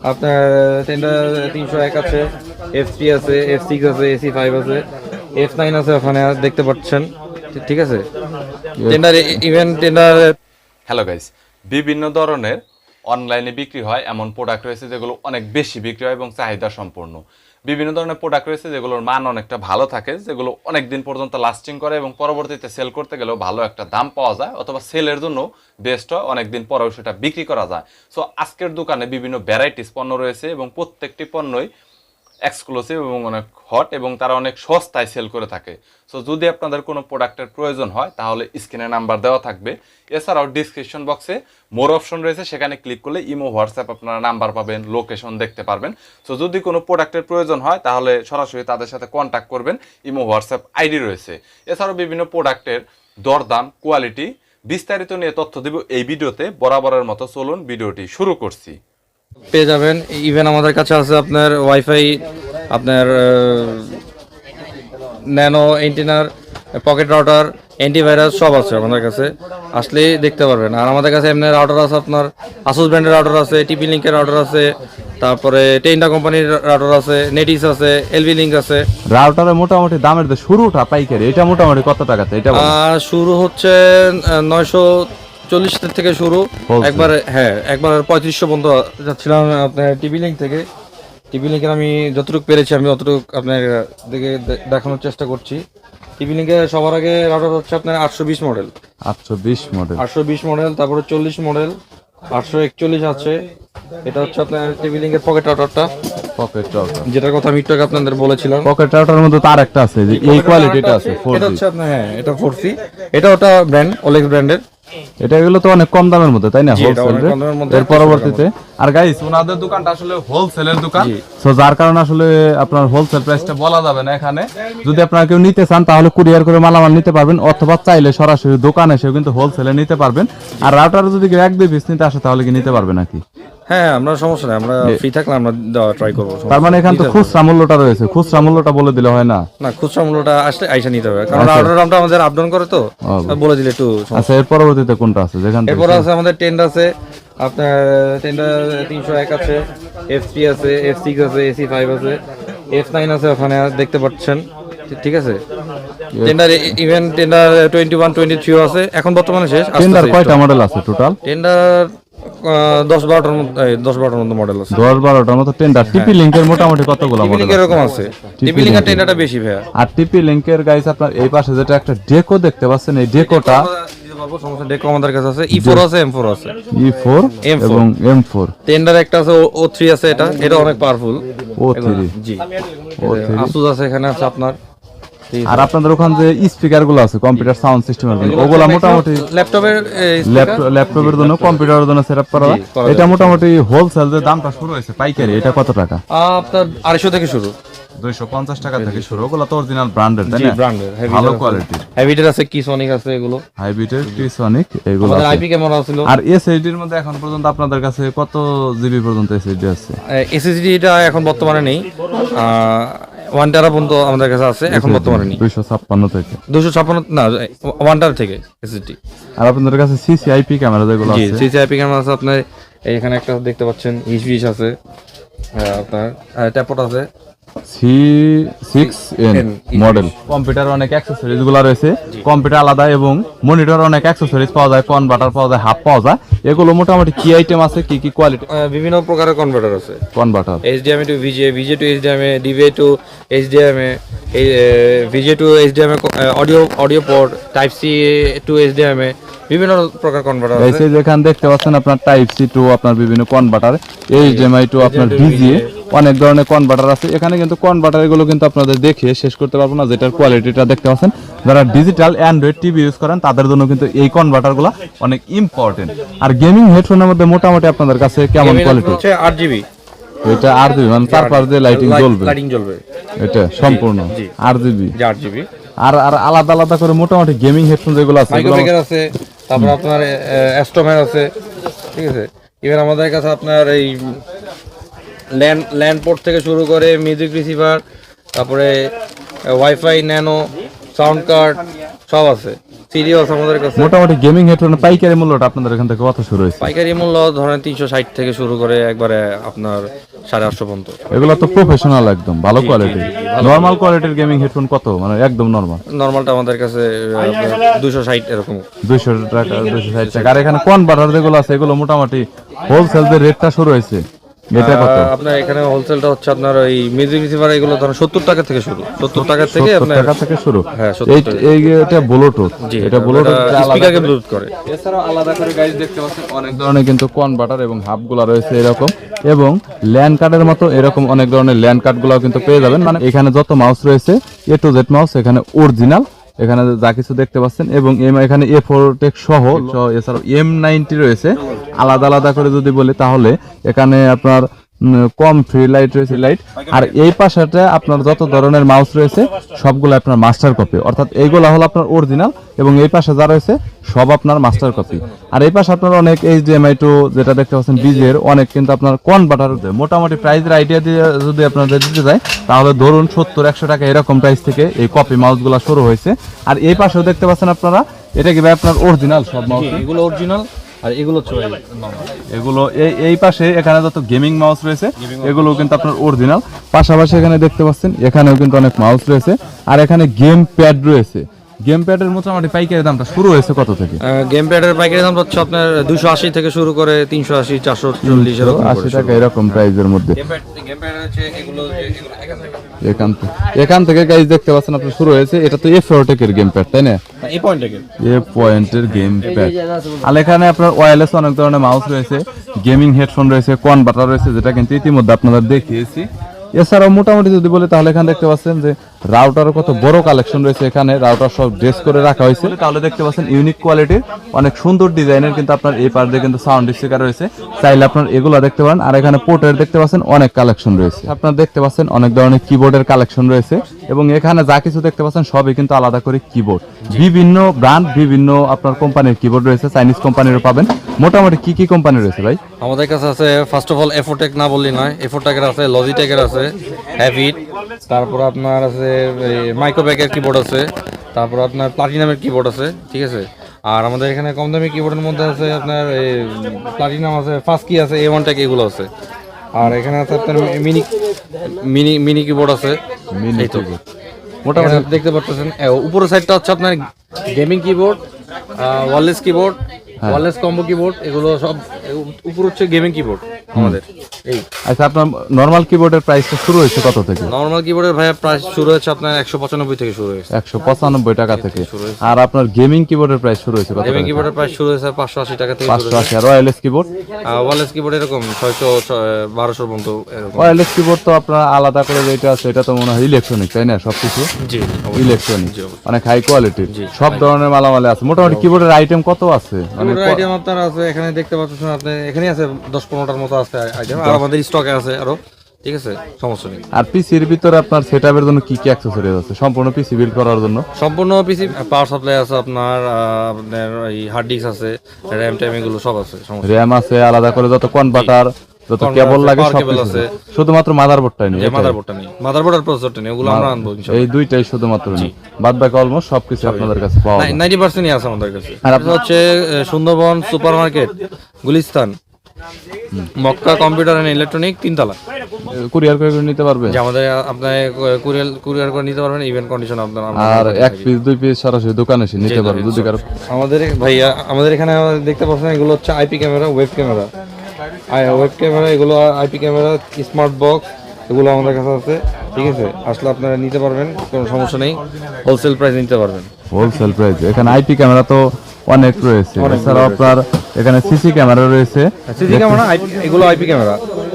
আপনার টেন্ডার তিনশো এক আছে এফ থ্রি আছে এফ সিক্স আছে এসি ফাইভ আছে এফ নাইন আছে ওখানে দেখতে পাচ্ছেন। ঠিক- আছে? Tender even tender hello guys বিভিন্ন ধরনের অনলাইনে বিক্রি হয় এমন প্রোডাক্ট রয়েছে যেগুলো অনেক বেশি বিক্রি হয় এবং চাহিদা সম্পন্ন বিভিন্ন ধরনের প্রোডাক্ট রয়েছে যেগুলোর মান অনেকটা ভালো থাকে, যেগুলো অনেক দিন পর্যন্ত লাস্টিং করে এবং পরবর্তীতে সেল করতে গেলেও ভালো একটা দাম পাওয়া যায় অথবা সেলের জন্য বেস্ট হয় অনেক দিন পরেও সেটা বিক্রি করা যায়। সো আজকের দোকানে বিভিন্ন ভ্যারাইটিস পণ্য রয়েছে এবং প্রত্যেকটি পণ্যই এক্সক্লুসিভ এবং অনেক হট এবং তারা অনেক সস্তায় সেল করে থাকে। সো যদি আপনাদের কোনো প্রোডাক্টের প্রয়োজন হয়, তাহলে স্ক্রিনে নাম্বার দেওয়া থাকবে। এছাড়াও ডিসক্রিপশন বক্সে মোর অপশন রয়েছে, সেখানে ক্লিক করলে ইমো হোয়াটসঅ্যাপ আপনারা নাম্বার পাবেন লোকেশন দেখতে পারবেন। সো যদি কোনো প্রোডাক্টের প্রয়োজন হয়, তাহলে সরাসরি তাদের সাথে কন্ট্যাক্ট করবেন ইমো হোয়াটসঅ্যাপ আইডি রয়েছে। এছাড়াও বিভিন্ন প্রোডাক্টের দরদাম কোয়ালিটি বিস্তারিত নিয়ে তথ্য দিব এই ভিডিওতে। বরাবরের মতো চলুন, ভিডিওটি শুরু করছি। পেয়ে যাবেন। ইভেন আমাদের কাছে আছে আপনার ওয়াইফাই আপনার ন্যানো এন্টিনার পকেট রাউটার অ্যান্টিভাইরাস সব আছে আমাদের কাছে। আসলেই দেখতে পারবেন। আর আমাদের কাছে এমনি রাউটার আছে আপনার আসুস ব্র্যান্ডের রাউটার আছে টিপি লিঙ্কের রাউটার আছে তারপরে টেন্ডা কোম্পানির রাউটার আছে নেটিস আছে এলবি লিঙ্ক আছে। রাউটারের মোটামুটি দামের শুরুটা পাইকারি এটা মোটামুটি কত টাকাতে? এটা শুরু হচ্ছে নয়শো চল্লিশ থেকে শুরু। একবার হ্যাঁ একবার পঁয়ত্রিশশো পর্যন্ত যাচ্ছিলাম আপনার টিভি লিঙ্ক থেকে। টিভি লিঙ্কের আমি যতটুকু পেরেছি আমি অতটুকু আপনার দিকে দেখানোর চেষ্টা করছি। টিভি লিঙ্কে সবার আগে রাউটার হচ্ছে আপনার আটশো বিশ মডেল আটশো বিশ মডেল আটশো বিশ মডেল তারপরে চল্লিশ মডেল আটশো একচল্লিশ আছে। এটা হচ্ছে আপনার টিভি লিঙ্কের পকেট রাউটারটা পকেট রাউটার যেটার কথা আমি একটু আগে আপনাদের বলেছিলাম। পকেট রাউটারের মধ্যে তার একটা আছে এই কোয়ালিটিটা আছে এটা হচ্ছে আপনার হ্যাঁ এটা ফোর সি এটা ওটা ব্র্যান্ড ওলেক্স ব্র্যান্ডের এটা এগুলো তো অনেক কম দামের মধ্যে তাই না? হোলসেল এর পরবর্তীতে আর গাইস ওনাদের দোকানটা আসলে হোলসেলের দোকান। সো যার কারণে আসলে আপনার হোলসেল প্রাইসটা বলা যাবে না এখানে। যদি আপনারা কেউ নিতে চান তাহলে কুরিয়ার করে মালামাল নিতে পারবেন অথবা চাইলে সরাসরি দোকানে এসেও কিন্তু হোলসেলে নিতে পারবেন। আর রাউটার যদি এক দুই পিস নিতে আসে তাহলে কি নিতে পারবে নাকি? হ্যাঁ আমরা সমস্যা নেই আমরা ফ্রি থাকলে আমরা দেওয়া ট্রাই করব তার মানে। এখানে তো খুচরা মূল্যটা রয়েছে খুচরা মূল্যটা বলে দিলে হয় না? না খুচরা মূল্যটা আসলে আইসা নিতে হবে কারণ অর্ডার দামটা আমাদের আপ ডাউন করে তো বলে দিলে একটু আচ্ছা এর পরবর্তীতে কোনটা আছে? যেখান থেকে এরপর আছে আমাদের টেন্ড আছে আপনার টেন্ডার তিনশো এক আছে এফ থ্রি আছে এফ সিক্স আছে এসি ফাইভ আছে এফ নাইন আছে ওখানে দেখতে পাচ্ছেন ঠিক- ঠিক আছে tender even tender twenty one twenty থ্রিও আছে এখন বর্তমানে শেষ টেন্ডার কয়টা মডেল আছে টোটাল টেন্ডার দশ বারোটার মধ্যে দশ বারোটার মধ্যে মডেল আছে। দশ বারোটার মতো টেন্ডার টিপি লিঙ্কের মোটামুটি কতগুলো মডেল এরকম আছে। টিপি লিঙ্কের টেন্ডারটা বেশি ভাইয়া। আর টিপি লিঙ্কের গাইস আপনার এই পাশে যেটা একটা ডেকো দেখতে পাচ্ছেন এই ডেকোটা সমস্যা ডেকো আমাদের কাছে আছে। ই ফোর আছে এম ফোর আছে। ই ফোর M4 এবং এম ফোর টেন্ডার একটা আছে ও থ্রি আছে এটা। এটা অনেক পাওয়ারফুল ও থ্রি জি। আসুস আছে এখানে আছে আপনার। আর আপনাদের ওখানে যে স্পিকারগুলো আছে কম্পিউটার সাউন্ড সিস্টেমের জন্য ওগুলা মোটামুটি ল্যাপটপের ল্যাপটপের জন্য কম্পিউটারের জন্য সেট আপ করা এটা মোটামুটি হোলসেল যে দামটা শুরু হয়েছে পাইকারি এটা কত টাকা? আপনার আড়াইশো থেকে শুরু। দুইশো পঞ্চাশ টাকা থেকে শুরু ওগুলো তো অরিজিনাল ব্র্যান্ডেড তাই না? ব্র্যান্ডের ভালো কোয়ালিটির আছে কি সনিক আছে এগুলো। হাইব্রিডের এগুলো আমাদের আছে। আইপি ক্যামেরা ছিল। আর এসএসডির মধ্যে এখন পর্যন্ত আপনাদের কাছে কত জিবি পর্যন্ত এসএসডি আছে? এসএসডি এটা এখন বর্তমানে নেই। ওয়ান টেরা পর্যন্ত আমাদের কাছে আছে এখন বর্তমানে নেই। দুইশো ছাপ্পান্ন থেকে। দুশো ছাপ্পান্ন না ওয়ান টেরা থেকে এসএসডি আর আপনাদের কাছে সিসিআইপি ক্যামেরা যেগুলো আছে। সিসিআইপি ক্যামেরা আছে আপনার এখানে একটা দেখতে পাচ্ছেন হিস আছে আপনার ট্যাপট আছে। C six N model computer অনেক অ্যাক্সেসরিজগুলো রয়েছে। কম্পিউটার আলাদা এবং মনিটর অনেক অ্যাক্সেসরিজ পাওয়া যায় কনভার্টার পাওয়া যায় হাফ পাওয়া যায়। এগুলো মোটামুটি কি আইটেম আছে কি কি কোয়ালিটি বিভিন্ন প্রকারের কনভার্টার আছে। Converter HDMI to VGA VGA to HDMI DVI to HDMI VGA to HDMI audio audio port type C to HDMI বিভিন্ন প্রকার কনভার্টার এই আছে। যে যেখানে দেখতে পাচ্ছেন আপনার টাইপ সি টু আপনার বিভিন্ন কনভার্টার এইচডিএমআই টু আপনার ডিজিএ অনেক ধরনের কনভার্টার আছে। এখানে কিন্তু কনভার্টার এগুলো কিন্তু আপনাদের দেখে শেষ করতে পারব না যেটার কোয়ালিটিটা দেখতে পাচ্ছেন। যারা ডিজিটাল অ্যান্ড্রয়েড টিভি ইউজ করেন তাদের জন্য কিন্তু এই কনভার্টারগুলো অনেক ইম্পর্টেন্ট আর গেমিং হেডফোনের মধ্যে মোটামুটি আপনাদের কাছে কেমন কোয়ালিটি হচ্ছে আট জিবি এটা আর জিবি মানে চার পাঁচ দিয়ে লাইটিং জ্বলবে। লাইটিং জ্বলবে। এটা সম্পূর্ণ আর জিবি আট জিবি আর আর আলাদা আলাদা করে মোটামুটি গেমিং হেডফোন যেগুলো আছে আছে তারপর আপনার অ্যাস্ট্রোম্যান আছে ঠিক আছে? ইভেন আমাদের কাছে আপনার এই ল্যান্ড ল্যান্ড পোর্ট থেকে শুরু করে মিউজিক রিসিভার তারপরে ওয়াইফাই ন্যানো সাউন্ড কার্ড সব আছে। সিরিয়াস আমাদের কাছে। মোটামুটি গেমিং হেডফোনের পাইকারি মূল্যটা আপনাদের এখান থেকে কত শুরু হয়েছে? পাইকারি মূল্য ধরেন তিনশো ষাট থেকে শুরু করে একবারে আপনার সাড়ে আটশো পর্যন্ত। এগুলো তো প্রফেশনাল একদম ভালো কোয়ালিটি নর্মাল কোয়ালিটির গেমিং হেডফোন কত? মানে একদম নর্মাল নর্মালটা আমাদের কাছে দুশো ষাট এরকম। দুইশো টাকা দুইশো ষাট টাকা। আর এখানে কোন বাটার যেগুলো আছে এগুলো মোটামুটি হোলসেল যে রেটটা শুরু হয়েছে এটা কত? আপনার এখানে হোলসেলটা হচ্ছে আপনার ওই মিউজিক রিসিভার এগুলো ধরেন সত্তর টাকা থেকে শুরু। সত্তর টাকা থেকে 70 টাকা থেকে শুরু। হ্যাঁ, 70 এই এটা ব্লুটুথ জি এটা ব্লুটুথ স্পিকারকে ব্লুটুথ করে এছাড়াও আলাদা করে গাইজ দেখতে পাচ্ছেন অনেক ধরনের কিন্তু কনভার্টার এবং হাবগুলা রয়েছে এরকম। এবং ল্যান্ড কার্ডের মতো এরকম অনেক ধরনের ল্যান্ড কার্ড গুলাও কিন্তু পেয়ে যাবেন। মানে এখানে যত মাউস রয়েছে এ টু জেড মাউস এখানে অরিজিনাল এখানে যা কিছু দেখতে পাচ্ছেন। এবং এম- এখানে এ ফোর টেক সহ সহ এছাড়াও এম নাইনটি রয়েছে। আলাদা আলাদা করে যদি বলি তাহলে এখানে আপনার কম ফ্রি লাইট রয়েছে। লাইট আর এই পাশেটা আপনার যত ধরনের মাউস রয়েছে সবগুলো আপনার মাস্টার কপি অর্থাৎ এইগুলো হলো আপনার অরিজিনাল এবং এই পাশে যা রয়েছে সব আপনার মাস্টার কপি আর এই পাশে আপনার অনেক এইচডিএমআই টু যেটা দেখতে পাচ্ছেন বিজের অনেক কিন্তু আপনার কনভার্টার মোটামুটি প্রাইসের আইডিয়া দিয়ে যদি আপনাদের দিতে যায় তাহলে ধরুন সত্তর একশো টাকা এরকম প্রাইস থেকে এই কপি মাউসগুলো শুরু হয়েছে। আর এই পাশেও দেখতে পাচ্ছেন আপনারা এটা কি ভাই আপনার অরিজিনাল সব মাউস এগুলো অরিজিনাল আর এগুলো এগুলো এই এই পাশে এখানে যত গেমিং মাউস রয়েছে এগুলো কিন্তু আপনার অরিজিনাল পাশাপাশি এখানে দেখতে পাচ্ছেন এখানেও কিন্তু অনেক মাউস রয়েছে। আর এখানে গেম প্যাড রয়েছে। গেম প্যাডের মোটামুটি পাইকারি দামটা শুরু হয়েছে কত থেকে? গেম প্যাডের পাইকারি দাম হচ্ছে আপনার দুশো আশি থেকে শুরু করে তিনশো আশি চারশো চল্লিশ এরকম আশি টাকা এরকম প্রাইসের মধ্যে। গেম প্যাড গেম প্যাড হচ্ছে এগুলো এগুলো এখান থেকে এখান থেকে গাইজ দেখতে পাচ্ছেন আপনার শুরু হয়েছে। এটা তো এফ টেকের গেম প্যাড তাই না? এ পয়েন্টের গেম প্যাড আর এখানে আপনার ওয়্যারলেস অনেক ধরনের মাউস রয়েছে গেমিং হেডফোন রয়েছে কনভার্টার রয়েছে যেটা কিন্তু ইতিমধ্যে আপনাদের দেখিয়েছি। এছাড়াও মোটামুটি যদি বলি, তাহলে এখানে দেখতে পাচ্ছেন যে রাউটারও কত বড় কালেকশন রয়েছে এখানে। রাউটার সব ড্রেস করে রাখা হয়েছে। তাহলে দেখতে পাচ্ছেন ইউনিক কোয়ালিটির অনেক সুন্দর ডিজাইনের কিন্তু আপনার এই পার্টে কিন্তু সাউন্ড স্পিকার রয়েছে। চাইলে আপনার এগুলো দেখতে পারেন। আর এখানে পোর্টের দেখতে পাচ্ছেন, অনেক কালেকশন রয়েছে। আপনার দেখতে পাচ্ছেন, অনেক ধরনের কিবোর্ডের কালেকশন রয়েছে। এবং এখানে যা কিছু দেখতে পাচ্ছেন সবই কিন্তু আলাদা করে কিবোর্ড বিভিন্ন ব্র্যান্ড বিভিন্ন আপনার কোম্পানির কিবোর্ড রয়েছে চাইনিজ কোম্পানিরও পাবেন। মোটামুটি কি কি কোম্পানি রয়েছে ভাই? আমাদের কাছে আছে ফার্স্ট অফ অল এফোটেক না বললি নয় এফোটেকের আছে লজিটেকের আছে হ্যাভিট তারপর আপনার আছে মাইক্রোব্যাকের কিবোর্ড আছে, তারপর আপনার প্লাটিনামের কিবোর্ড আছে, ঠিক আছে? আর আমাদের এখানে কম দামি কিবোর্ডের মধ্যে আছে আপনার, এই প্লাটিনাম আছে ফার্স্ট কি আছে এ ওয়ান টেক এগুলো আছে। আর এখানে আছে আপনার মিনি মিনি মিনি কিবোর্ড আছে। এই তো মোটামুটি দেখতে পাচ্ছেন উপরের সাইডটা হচ্ছে আপনার gaming keyboard wireless keyboard wireless combo keyboard এগুলো সব উপর হচ্ছে গেমিং কিবোর্ড আমাদের। এই। আচ্ছা আপনার নর্মাল কিবোর্ডের প্রাইসটা শুরু হয়েছে কত থেকে? নর্মাল কিবোর্ডের ভাইয়া প্রাইস শুরু হচ্ছে আপনার একশো পঁচানব্বই থেকে শুরু হয়েছে। একশো পঁচানব্বই টাকা থেকে। আর আপনার গেমিং কিবোর্ডের প্রাইস শুরু হয়েছে গেমিং কিবোর্ডের প্রাইস শুরু হয়েছে পাঁচশো আশি টাকা থেকে পাঁচশো আশি। আর ওয়ারলেস কিবোর্ড ওয়ারলেস কিবোর্ড এরকম ছয়শো বারোশো পর্যন্ত ওয়ারলেস কিবোর্ড তো আপনার আলাদা করে যেটা আছে এটা তো মনে হয় ইলেকট্রনিক তাই না? সবকিছু? জি ইলেকট্রনিক অনেক হাই কোয়ালিটির সব ধরনের মালামালে আছে। মোটামুটি কিবোর্ডের আইটেম কত আছে? মানে আইটেম আপনার আছে এখানে দেখতে পাচ্ছেন আপনি এখানে আছে দশ পনেরোটার মতো আছে আইটেম আর আমাদের স্টকে আছে আরও ঠিক আছে? সমস্যা নেই। আর পিসির ভিতরে আপনার সেটআপের জন্য কি কি অ্যাক্সেসরিজ আছে? সম্পূর্ণ পিসি বিল্ড করার জন্য? সম্পূর্ণ পিসি পাওয়ার সাপ্লাই আছে আপনার আপনার এই হার্ড ডিস্ক আছে র্যাম ট্যাম এগুলো সব আছে সমস্যা র্যাম আছে আলাদা করে যত কনভার্টার যত কেবল লাগে সব আছে। আছে। শুধুমাত্র মাদারবোর্ডটাই নেই মাদারবোর্ডটা নেই। মাদারবোর্ড আর প্রসেসরটা নেই ওগুলো আমরা আনব এই দুইটাই শুধুমাত্র নেই। অলমোস্ট সবকিছু আপনাদের কাছে পাওয়া যায় আছে আমাদের কাছে। আর আর হচ্ছে Sundarban super market Gulistan. Makka computer and electronic তিনতলা। কুরিয়ার করে নিতে পারবে? যে আমাদের আহ, আপনার কুরিয়ার কুরিয়ার করে নিতে পারবেন ইভেন্ট কন্ডিশন আপনার আর এক পিস দুই পিস সরাসরি দোকানে এসে নিতে পারবে যদি কারও আমাদের ভাইয়া আমাদের এখানে দেখতে পাচ্ছেন এগুলো হচ্ছে IP camera web camera web camera এগুলো আইপি ক্যামেরা স্মার্ট বক্স এগুলো আমাদের কাছে আছে ঠিক আছে? আসলে আপনারা নিতে পারবেন কোনো সমস্যা নেই। হোলসেল প্রাইস নিতে পারবেন। হোলসেল প্রাইস এখানে আইপি ক্যামেরা তো অনেক রয়েছে। এছাড়াও আপনার এখানে সিসি ক্যামেরা রয়েছে। সিসি ক্যামেরা এগুলো আইপি ক্যামেরা।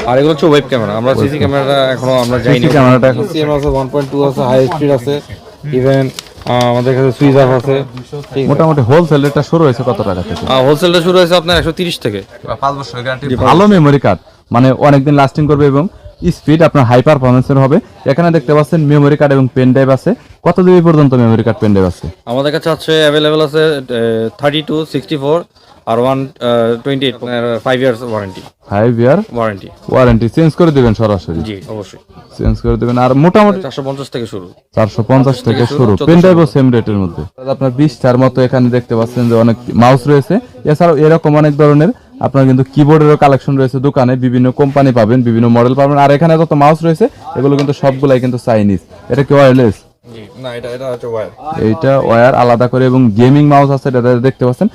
আর এগুলো হচ্ছে ওয়েব ক্যামেরা। আমরা সিসি ক্যামেরাটা এখনও আমরা যাইনি। সিসি ক্যামেরাটা এখন সিএম আছে ওয়ান পয়েন্ট টু আছে হাই স্পিড আছে। ইভেন আমাদের কাছে সুইচ অফ আছে। মোটামুটি হোলসেল রেটটা শুরু হয়েছে কত টাকা থেকে? হোলসেলটা শুরু হয়েছে আপনার একশো তিরিশ থেকে। পাঁচ বছর গ্যারান্টি ভালো মেমোরি কার্ড মানে অনেকদিন লাস্টিং করবে এবং স্পিড আপনার হাই পারফরমেন্সের হবে। এখানে দেখতে পাচ্ছেন মেমোরি কার্ড এবং পেন ড্রাইভ আছে। কত জিবি পর্যন্ত মেমোরি কার্ড পেন ড্রাইভ আছে? আমাদের কাছে আছে অ্যাভেলেবেল আছে থার্টি টু সিক্সটি ফোর আর one twenty eight five years warranty five year warranty warranty change করে দিবেন সরাসরি। জি অবশ্যই। চেঞ্জ করে দিবেন। আর মোটামুটি চারশো পঞ্চাশ থেকে শুরু। চারশো পঞ্চাশ থেকে শুরু। পেন ড্রাইভও সেম রেটের মধ্যে। আপনার বিশটার মতো এখানে দেখতে পাচ্ছেন যে অনেক মাউস রয়েছে। এছাড়াও এরকম অনেক ধরনের আপনার কিন্তু কিবোর্ডেরও কালেকশন রয়েছে দোকানে। বিভিন্ন কোম্পানি পাবেন বিভিন্ন মডেল পাবেন। আর এখানে যত মাউস রয়েছে এগুলো কিন্তু সবগুলাই কিন্তু চাইনিজ এটা কি ওয়্যারলেস জি না, এটা এটা হচ্ছে ওয়ার এইটা ওয়্যার আলাদা করে এবং গেমিং মাউস আছে, এটা দেখতে পাচ্ছেন?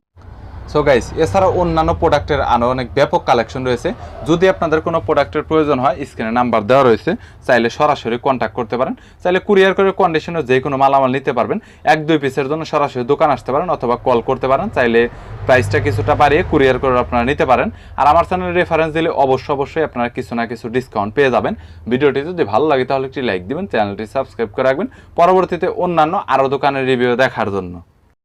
সো গাইস এছাড়াও অন্যান্য প্রোডাক্টের আরও অনেক ব্যাপক কালেকশন রয়েছে। যদি আপনাদের কোনো প্রোডাক্টের প্রয়োজন হয় স্ক্রিনে নাম্বার দেওয়া রয়েছে, চাইলে সরাসরি কন্ট্যাক্ট করতে পারেন। চাইলে কুরিয়ার করে কন্ডিশনে যে কোনো মালামাল নিতে পারবেন। এক, দুই পিসের জন্য সরাসরি দোকান আসতে পারেন অথবা কল করতে পারেন। চাইলে প্রাইসটা কিছুটা বাড়িয়ে কুরিয়ার করে আপনারা নিতে পারেন। আর আমার চ্যানেলে রেফারেন্স দিলে অবশ্যই অবশ্যই আপনারা কিছু না কিছু ডিসকাউন্ট পেয়ে যাবেন। ভিডিওটি যদি ভালো লাগে তাহলে একটি লাইক দিবেন চ্যানেলটি সাবস্ক্রাইব করে রাখবেন। পরবর্তীতে অন্যান্য আরও দোকানের রিভিউ দেখার জন্য।